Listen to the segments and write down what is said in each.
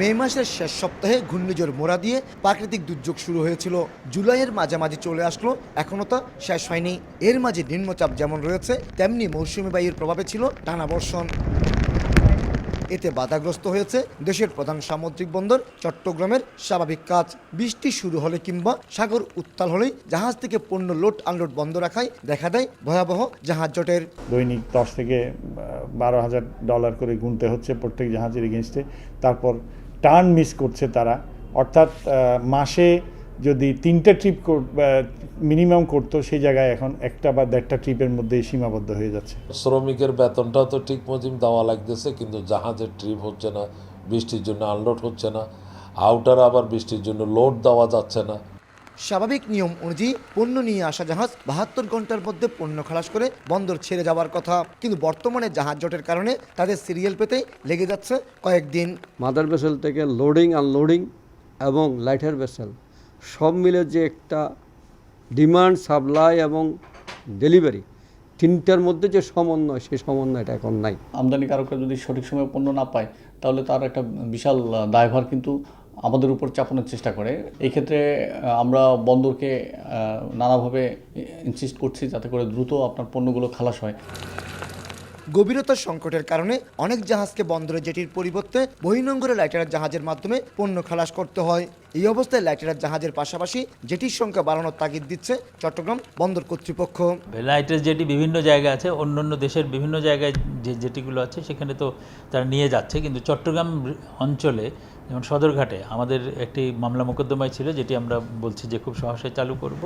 মে মাসের শেষ সপ্তাহে ঘূর্ণিঝড় মোড়া দিয়ে প্রাকৃতিক দুর্যোগ শুরু হয়েছিল। জুলাইয়ের মাঝামাঝি চলে আসলো এখনও তা শেষ হয়নি। এর মাঝে নিম্নচাপ যেমন রয়েছে, তেমনি মৌসুমী বায়ুর প্রভাবে ছিল টানা বর্ষণ। এতে বাধাগ্রস্ত হয়েছে দেশের প্রধান সামুদ্রিক বন্দর, চট্টগ্রামের স্বাভাবিক কাজ। বৃষ্টি শুরু হলে কিংবা সাগর উত্তাল হলেই জাহাজ থেকে পণ্য লোড আনলোড বন্ধ রাখায় দেখা দেয় ভয়াবহ জাহাজ জটের। দৈনিক দশ থেকে বারো হাজার ডলার করে গুনতে হচ্ছে প্রত্যেক জাহাজের এগেনস্টে তারপর টার্ন মিস করছে তারা। অর্থাৎ মাসে যদি তিনটা ট্রিপ মিনিমাম করতো, সেই জায়গায় এখন একটা বা দেড়টা ট্রিপের মধ্যে সীমাবদ্ধ হয়ে যাচ্ছে। শ্রমিকের বেতনটা তো ঠিক মতো দেওয়া লাগতেছে, কিন্তু জাহাজের ট্রিপ হচ্ছে না, বৃষ্টির জন্য আনলোড হচ্ছে না, আউটার আবার বৃষ্টির জন্য লোড দেওয়া যাচ্ছে না। স্বাভাবিক নিয়ম অনুযায়ী পণ্য নিয়ে আসা জাহাজ বাহাত্তর ঘণ্টার মধ্যে পণ্য খালাস করে বন্দর ছেড়ে যাওয়ার কথা। কিন্তু বর্তমানে জাহাজ জটের কারণে তাদের সিরিয়াল পেতেই লেগে যাচ্ছে কয়েকদিন। মাদার ভেসেল থেকে লোডিং আনলোডিং এবং লাইটার ভেসেল সব মিলে যে একটা ডিমান্ড সাপ্লাই এবং ডেলিভারি তিনটার মধ্যে যে সমন্বয় সেই সমন্বয়টা এখন নাই। আমদানিকারকরা যদি সঠিক সময়ে পণ্য না পায় তাহলে তার একটা বিশাল দায়ভার কিন্তু আমাদের উপর চাপানোর চেষ্টা করে। এই ক্ষেত্রে আমরা বন্দরকে নানাভাবে ইনসিস্ট করছি যাতে করে দ্রুত আপনার পণ্যগুলো খালাস হয়। গভীরতা সংকটের কারণে অনেক জাহাজকে বন্দরে জেটির পরিবর্তে বহিনঙ্গরে লাইটারের জাহাজের মাধ্যমে পণ্য খালাস করতে হয়। এই অবস্থায় লাইটারের জাহাজের পাশাপাশি জেটির সংখ্যা বাড়ানোর তাগিদ দিচ্ছে চট্টগ্রাম বন্দর কর্তৃপক্ষ। লাইটার জেটি বিভিন্ন জায়গায় আছে অন্য অন্য দেশের বিভিন্ন জায়গায় যে জেটিগুলো আছে সেখানে তো তারা নিয়ে যাচ্ছে। কিন্তু চট্টগ্রাম অঞ্চলে যেমন সদরঘাটে আমাদের একটি মামলা মোকদ্দমায় ছিল, যেটি আমরা বলছি যে খুব সহসায় চালু করব।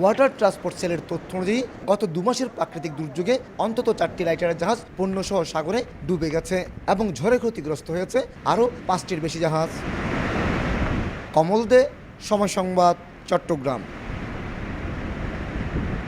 ওয়াটার ট্রান্সপোর্ট সেলের তথ্য অনুযায়ী গত দু মাসের প্রাকৃতিক দুর্যোগে অন্তত চারটি লাইটারের জাহাজ পণ্যসহ সাগরে ডুবে গেছে এবং ঝড়ে ক্ষতিগ্রস্ত হয়েছে আরও পাঁচটির বেশি জাহাজ। কমল দে সময় সংবাদ, চট্টগ্রাম।